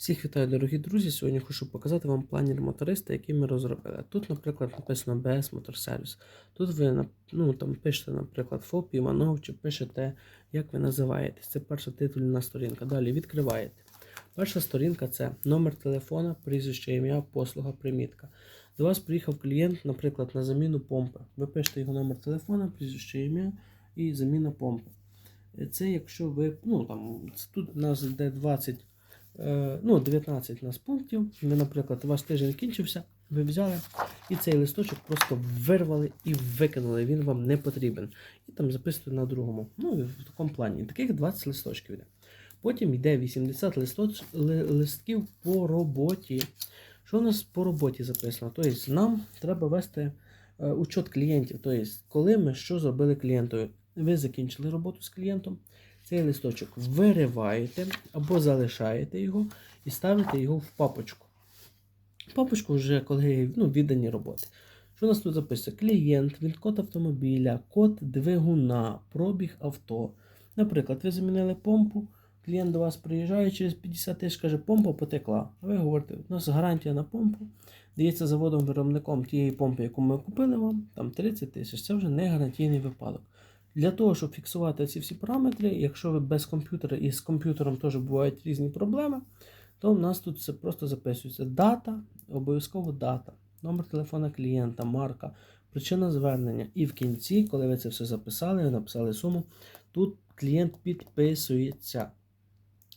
Всіх вітаю, дорогі друзі. Сьогодні хочу показати вам планер моториста, який ми розробили. Тут, наприклад, написано BS Моторсервіс. Тут ви ну, там, пишете, наприклад, ФОП, Іванов, чи пишете, як ви називаєтесь. Це перша титульна сторінка. Далі відкриваєте. Перша сторінка це номер телефона, прізвище, ім'я, послуга, примітка. До вас приїхав клієнт, наприклад, на заміну помпи. Ви пишете його номер телефона, прізвище, ім'я і заміна помпи. Це якщо ви, ну там, тут у нас йде 20 Е, ну, 19 у нас пунктів. Ви, наприклад, у вас тиждень кінчився, ви взяли і цей листочок просто вирвали і викинули. Він вам не потрібен. І там записуєте на другому. Ну, в такому плані. Таких 20 листочків йде. Потім йде 80 листоч... листків по роботі. Що у нас по роботі записано? Тобто нам треба вести е, учет клієнтів. Тобто, коли ми що зробили клієнтові. Ви закінчили роботу з клієнтом, цей листочок вириваєте або залишаєте його і ставите його в папочку. Папочку вже коли ну, віддані роботи. Що у нас тут записується? Клієнт, він код автомобіля, код двигуна, пробіг авто. Наприклад, ви замінили помпу, клієнт до вас приїжджає через 50 тисяч, каже, помпа потекла. А ви говорите, у нас гарантія на помпу, дається заводом-виробником тієї помпи, яку ми купили вам, там 30 тисяч. Це вже не гарантійний випадок. Для того, щоб фіксувати ці всі параметри, якщо ви без комп'ютера і з комп'ютером теж бувають різні проблеми, то в нас тут все просто записується дата, обов'язково дата, номер телефона клієнта, марка, причина звернення. І в кінці, коли ви це все записали, написали суму, тут клієнт підписується,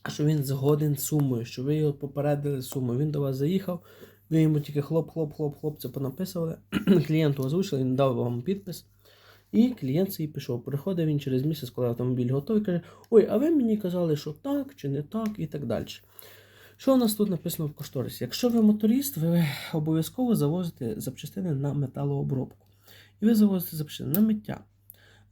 що він згоден сумою, що ви його попередили суму. Він до вас заїхав, ви йому тільки хлоп-хлоп-хлоп-хлоп це понаписували. Клієнту озвучили, він дав вам підпис. І клієнт свій пішов. Приходить він через місяць, коли автомобіль готовий, каже: Ой, а ви мені казали, що так чи не так, і так далі. Що у нас тут написано в кошторисі? Якщо ви моторист, ви обов'язково завозите запчастини на металообробку. І ви завозите запчастини на миття,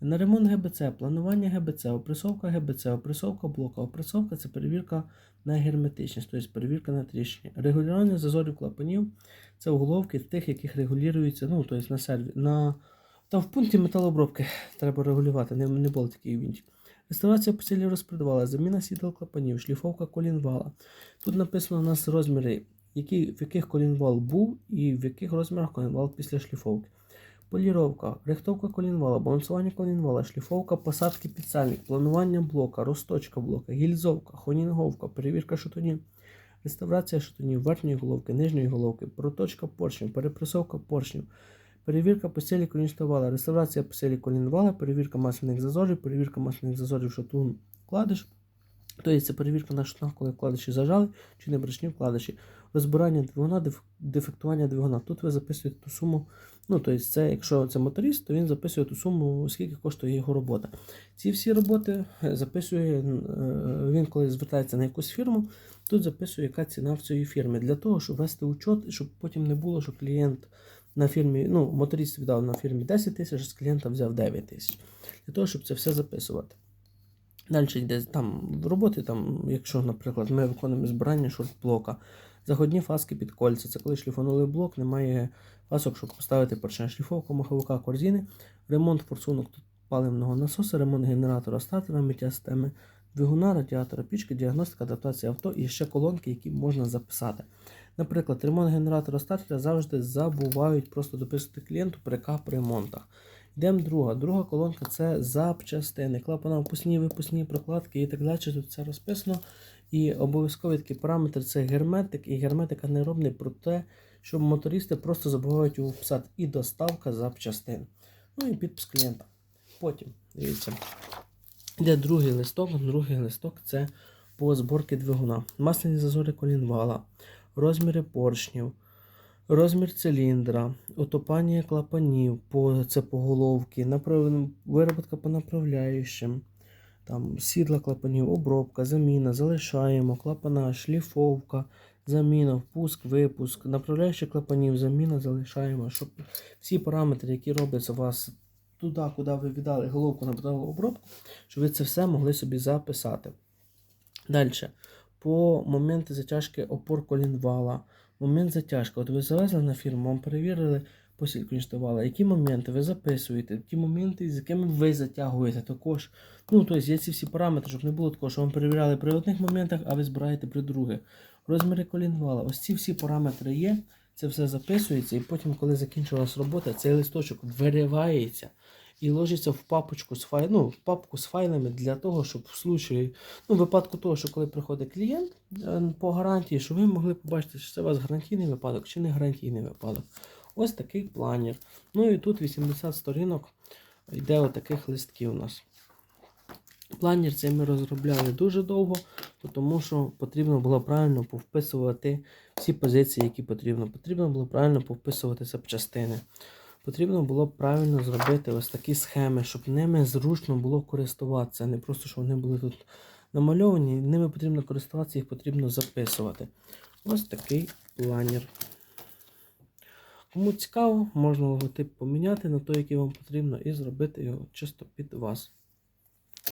на ремонт ГБЦ, планування ГБЦ, опресовка ГБЦ, опресовка блока. Опресовка це перевірка на герметичність, тобто перевірка на тріщини. Регулювання зазорів клапанів це уголовки тих, яких регулюються, ну, тобто на серві, на та в пункті металообробки треба регулювати, не, не було таких вінчик. Реставрація постілі розпредвала, заміна сідал клапанів, шліфовка колінвала. Тут написано у нас розміри, які, в яких колінвал був і в яких розмірах колінвал після шліфовки. Поліровка, рихтовка колінвала, балансування колінвала, шліфовка посадки підсальник, планування блока, розточка блока, гільзовка, хонінговка, перевірка шатунів, реставрація шатунів, верхньої головки, нижньої головки, проточка поршнів, перепресовка поршнів. Перевірка постелі колінічного вала, реставрація постелі колінвала, перевірка масляних зазорів, перевірка масляних зазорів шатун вкладиш. Тобто це перевірка на шатунах, коли вкладиші зажали чи не брачні вкладиші. Розбирання двигуна, дефектування двигуна. Тут ви записуєте ту суму. Ну, тобто, це, якщо це моторист, то він записує ту суму, скільки коштує його робота. Ці всі роботи е, записує е, він, коли звертається на якусь фірму, тут записує, яка ціна в цій фірмі. Для того, щоб вести учет, щоб потім не було, що клієнт на фірмі, ну, моторист віддав на фірмі 10 тисяч, з клієнта взяв 9 тисяч. Для того, щоб це все записувати. Далі йде там роботи, там, якщо, наприклад, ми виконуємо збирання шортблока, заходні фаски під кольця. Це коли шліфанули блок, немає фасок, щоб поставити поршня шліфовку, маховика корзини, ремонт форсунок паливного насоса, ремонт генератора стартера, миття системи двигуна, радіатора, пічки, діагностика, адаптація авто і ще колонки, які можна записати. Наприклад, ремонт генератора стартера завжди забувають просто дописувати клієнту при капремонтах. Йдемо друга. Друга колонка це запчастини. Клапана впускні, випускні прокладки і так далі. Тут це розписано. І обов'язкові такі параметри це герметик і герметика не робить про те, що мотористи просто забувають його вписати і доставка запчастин. Ну і підпис клієнта. Потім, дивіться, йде другий листок. Другий листок це по зборці двигуна. Масляні зазори колінвала, розміри поршнів, розмір циліндра, отопання клапанів, по, це по головці, направ... вироботка по направляючим, там, сідла клапанів, обробка, заміна, залишаємо, клапана, шліфовка, заміна, впуск, випуск, направляючи клапанів, заміна, залишаємо, щоб всі параметри, які робляться у вас туди, куди ви віддали головку на обробку, щоб ви це все могли собі записати. Далі. По моменти затяжки опор колінвала. Момент затяжки. От ви завезли на фірму, вам перевірили по сільконштували, які моменти ви записуєте, ті моменти, з якими ви затягуєте також. Ну, тобто є ці всі параметри, щоб не було такого, що вам перевіряли при одних моментах, а ви збираєте при других. Розміри колінвала. Ось ці всі параметри є. Це все записується, і потім, коли закінчилась робота, цей листочок виривається і ложиться в папочку з файл, ну, в папку з файлами для того, щоб в случаї, ну, в випадку того, що коли приходить клієнт е, по гарантії, щоб ви могли побачити, чи це у вас гарантійний випадок, чи не гарантійний випадок. Ось такий планер. Ну і тут 80 сторінок йде отаких листків у нас. Планер цей ми розробляли дуже довго, тому що потрібно було правильно повписувати всі позиції, які потрібно. Потрібно було правильно повписувати запчастини. Потрібно було правильно зробити ось такі схеми, щоб ними зручно було користуватися. Не просто, щоб вони були тут намальовані, ними потрібно користуватися, їх потрібно записувати. Ось такий планер. Кому цікаво, можна логотип поміняти на той, який вам потрібно, і зробити його чисто під вас.